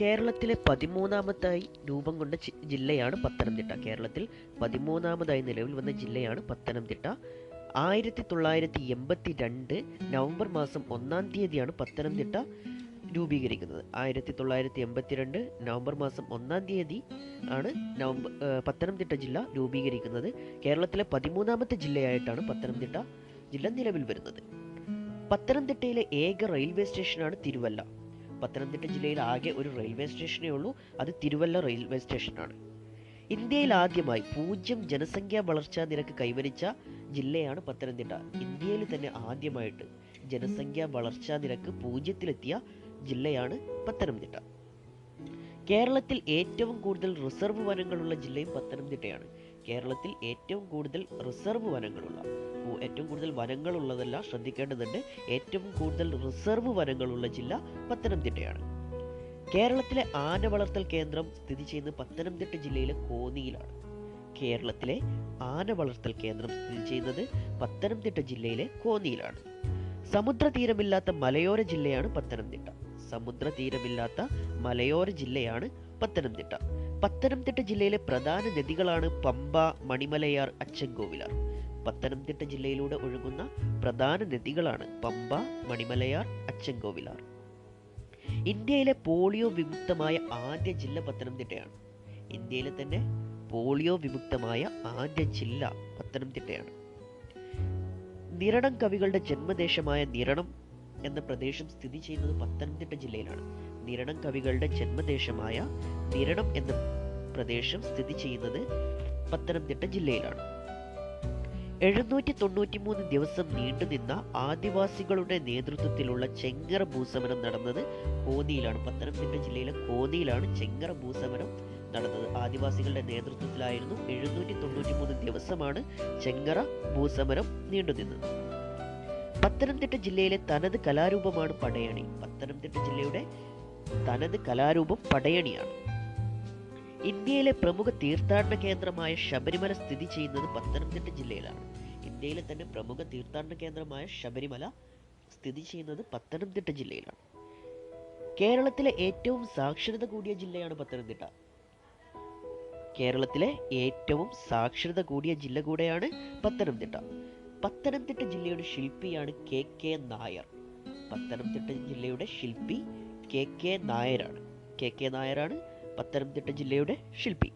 കേരളത്തിലെ പതിമൂന്നാമതായി രൂപം കൊണ്ട ജില്ലയാണ് പത്തനംതിട്ട. കേരളത്തിൽ പതിമൂന്നാമതായി നിലവിൽ വന്ന ജില്ലയാണ് പത്തനംതിട്ട. ആയിരത്തി തൊള്ളായിരത്തി എൺപത്തി രണ്ട് നവംബർ മാസം ഒന്നാം തീയതിയാണ് പത്തനംതിട്ട രൂപീകരിക്കുന്നത്. ആയിരത്തി തൊള്ളായിരത്തി എൺപത്തിരണ്ട് നവംബർ മാസം ഒന്നാം തീയതി ആണ് നവംബർ പത്തനംതിട്ട ജില്ല രൂപീകരിക്കുന്നത്. കേരളത്തിലെ പതിമൂന്നാമത്തെ ജില്ലയായിട്ടാണ് പത്തനംതിട്ട ജില്ല നിലവിൽ വരുന്നത്. പത്തനംതിട്ടയിലെ ഏക റെയിൽവേ സ്റ്റേഷനാണ് തിരുവല്ല. പത്തനംതിട്ട ജില്ലയിൽ ആകെ ഒരു റെയിൽവേ സ്റ്റേഷനേ ഉള്ളൂ. അത് തിരുവല്ല റെയിൽവേ സ്റ്റേഷനാണ്. ഇന്ത്യയിൽ ആദ്യമായി പൂജ്യം ജനസംഖ്യാ വളർച്ചാ നിരക്ക് കൈവരിച്ച ജില്ലയാണ് പത്തനംതിട്ട. ഇന്ത്യയിൽ തന്നെ ആദ്യമായിട്ട് ജനസംഖ്യാ വളർച്ചാ നിരക്ക് പൂജ്യത്തിലെത്തിയ ജില്ലയാണ് പത്തനംതിട്ട. കേരളത്തിൽ ഏറ്റവും കൂടുതൽ റിസർവ് വനങ്ങളുള്ള ജില്ലയും പത്തനംതിട്ടയാണ്. കേരളത്തിൽ ഏറ്റവും കൂടുതൽ റിസർവ് വനങ്ങളുള്ള ഏറ്റവും കൂടുതൽ വനങ്ങളുള്ളതല്ല ശ്രദ്ധിക്കേണ്ടതുണ്ട്. ഏറ്റവും കൂടുതൽ റിസർവ് വനങ്ങളുള്ള ജില്ല പത്തനംതിട്ടയാണ്. കേരളത്തിലെ ആന വളർത്തൽ കേന്ദ്രം സ്ഥിതി ചെയ്യുന്നത് പത്തനംതിട്ട ജില്ലയിലെ കോന്നിയിലാണ്. കേരളത്തിലെ ആന വളർത്തൽ കേന്ദ്രം സ്ഥിതി ചെയ്യുന്നത് പത്തനംതിട്ട ജില്ലയിലെ കോന്നിയിലാണ്. സമുദ്രതീരമില്ലാത്ത മലയോര ജില്ലയാണ് പത്തനംതിട്ട. സമുദ്രതീരമില്ലാത്ത മലയോര ജില്ലയാണ് പത്തനംതിട്ട. പത്തനംതിട്ട ജില്ലയിലെ പ്രധാന നദികളാണ് പമ്പ മണിമലയാർ അച്ചൻകോവിലാർ. പത്തനംതിട്ട ജില്ലയിലൂടെ ഒഴുകുന്ന പ്രധാന നദികളാണ് പമ്പ മണിമലയാർ അച്ചൻകോവിലാർ. ഇന്ത്യയിലെ പോളിയോ വിമുക്തമായ ആദ്യ ജില്ല പത്തനംതിട്ടയാണ്. ഇന്ത്യയിലെ തന്നെ പോളിയോ വിമുക്തമായ ആദ്യ ജില്ല പത്തനംതിട്ടയാണ്. നിരണം കവികളുടെ ജന്മദേശമായ നിരണം എന്ന പ്രദേശം സ്ഥിതി ചെയ്യുന്നത് പത്തനംതിട്ട ജില്ലയിലാണ്. നിരണം കവികളുടെ ജന്മദേശമായ നിരണം എന്ന പ്രദേശം സ്ഥിതി ചെയ്യുന്നത് പത്തനംതിട്ട ജില്ലയിലാണ്. എഴുന്നൂറ്റി തൊണ്ണൂറ്റി മൂന്ന് ദിവസം നീണ്ടുനിന്ന ആദിവാസികളുടെ നേതൃത്വത്തിലുള്ള ചെങ്ങറ ഭൂസമരം നടന്നത് കോന്നിയിലാണ്. പത്തനംതിട്ട ജില്ലയിലെ കോന്നിയിലാണ് ചെങ്ങറ ഭൂസമരം നടന്നത്. ആദിവാസികളുടെ നേതൃത്വത്തിലായിരുന്നു എഴുന്നൂറ്റി തൊണ്ണൂറ്റി മൂന്ന് ദിവസമാണ് ചെങ്ങറ ഭൂസമരം നീണ്ടുനിന്നത്. പത്തനംതിട്ട ജില്ലയിലെ തനത് കലാരൂപമാണ് പടയണി. പത്തനംതിട്ട ജില്ലയുടെ തനത് കലാരൂപം പടയണിയാണ്. ഇന്ത്യയിലെ പ്രമുഖ തീർത്ഥാടന കേന്ദ്രമായ ശബരിമല സ്ഥിതി ചെയ്യുന്നത് പത്തനംതിട്ട ജില്ലയിലാണ്. ഇന്ത്യയിലെ തന്നെ പ്രമുഖ തീർത്ഥാടന കേന്ദ്രമായ ശബരിമല സ്ഥിതി ചെയ്യുന്നത് പത്തനംതിട്ട ജില്ലയിലാണ്. കേരളത്തിലെ ഏറ്റവും സാക്ഷരത കൂടിയ ജില്ലയാണ് പത്തനംതിട്ട. കേരളത്തിലെ ഏറ്റവും സാക്ഷരത കൂടിയ ജില്ല കൂടെയാണ് പത്തനംതിട്ട. പത്തനംതിട്ട ജില്ലയുടെ ശില്പിയാണ് കെ കെ നായർ. പത്തനംതിട്ട ജില്ലയുടെ ശില്പി കെ കെ നായരാണ്. കെ കെ നായരാണ് പത്തനംതിട്ട ജില്ലയുടെ ശില്പി.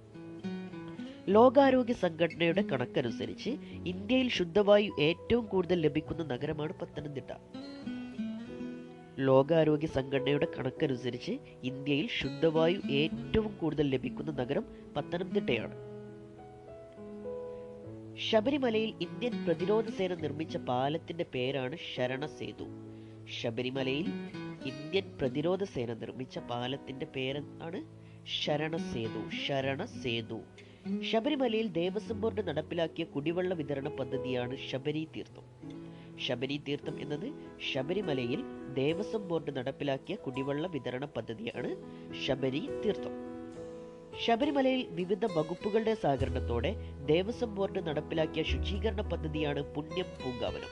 ലോകാരോഗ്യ സംഘടനയുടെ കണക്കനുസരിച്ച് ഇന്ത്യയിൽ ശുദ്ധവായു ഏറ്റവും കൂടുതൽ ലഭിക്കുന്ന നഗരമാണ് പത്തനംതിട്ട. ലോകാരോഗ്യ സംഘടനയുടെ കണക്കനുസരിച്ച് ഇന്ത്യയിൽ ശുദ്ധവായു ഏറ്റവും കൂടുതൽ ലഭിക്കുന്ന നഗരം പത്തനംതിട്ടയാണ്. ശബരിമലയിൽ ഇന്ത്യൻ പ്രതിരോധ സേന നിർമ്മിച്ച പാലത്തിന്റെ പേരാണ് ശരണസേതു. ശബരിമലയിൽ ഇന്ത്യൻ പ്രതിരോധ സേന നിർമ്മിച്ച പാലത്തിന്റെ പേരാണ് ശരണസേതു ശരണസേതു. ശബരിമലയിൽ ദേവസ്വം ബോർഡ് നടപ്പിലാക്കിയ കുടിവെള്ള വിതരണ പദ്ധതിയാണ് ശബരി തീർത്ഥം. ശബരി തീർത്ഥം എന്നത് ശബരിമലയിൽ ദേവസ്വം ബോർഡ് നടപ്പിലാക്കിയ കുടിവെള്ള വിതരണ പദ്ധതിയാണ് ശബരി തീർത്ഥം. ശബരിമലയിൽ വിവിധ വകുപ്പുകളുടെ സഹകരണത്തോടെ ദേവസ്വം ബോർഡ് നടപ്പിലാക്കിയ ശുചീകരണ പദ്ധതിയാണ് പുണ്യം പൂങ്കാവനം.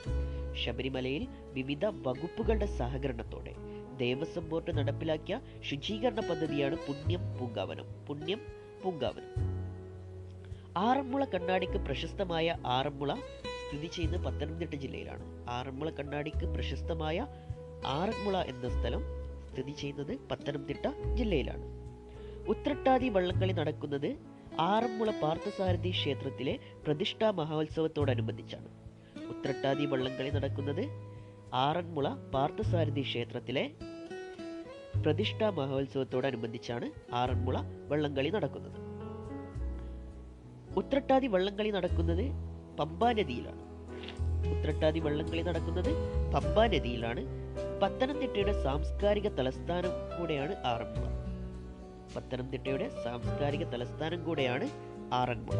ശബരിമലയിൽ വിവിധ വകുപ്പുകളുടെ സഹകരണത്തോടെ ദേവസ്വം ബോർഡ് നടപ്പിലാക്കിയ ശുചീകരണ പദ്ധതിയാണ് പുണ്യം പൂങ്കാവനം. പുണ്യം പൂങ്കാവനം. ആറന്മുള കണ്ണാടിക്ക് പ്രശസ്തമായ ആറന്മുള സ്ഥിതി ചെയ്യുന്നത് പത്തനംതിട്ട ജില്ലയിലാണ്. ആറന്മുള കണ്ണാടിക്ക് പ്രശസ്തമായ ആറന്മുള എന്ന സ്ഥലം സ്ഥിതി ചെയ്യുന്നത് പത്തനംതിട്ട ജില്ലയിലാണ്. ഉത്രട്ടാതി വള്ളംകളി നടക്കുന്നത് ആറന്മുള പാർത്ഥസാരഥി ക്ഷേത്രത്തിലെ പ്രതിഷ്ഠാ മഹോത്സവത്തോടനുബന്ധിച്ചാണ്. ഉത്രട്ടാതി വള്ളംകളി നടക്കുന്നത് ആറന്മുള പാർത്ഥസാരഥി ക്ഷേത്രത്തിലെ പ്രതിഷ്ഠാ മഹോത്സവത്തോടനുബന്ധിച്ചാണ് ആറന്മുള വള്ളംകളി നടക്കുന്നത്. ഉത്രട്ടാതി വള്ളംകളി നടക്കുന്നത് പമ്പാ നദിയിലാണ്. ഉത്രട്ടാതി വള്ളംകളി നടക്കുന്നത് പമ്പാ നദിയിലാണ്. പത്തനംതിട്ടയുടെ സാംസ്കാരിക തലസ്ഥാനം കൂടെയാണ് ആറന്മുള. പത്തനംതിട്ടയുടെ സാംസ്കാരിക തലസ്ഥാനം കൂടെയാണ് ആറന്മുള.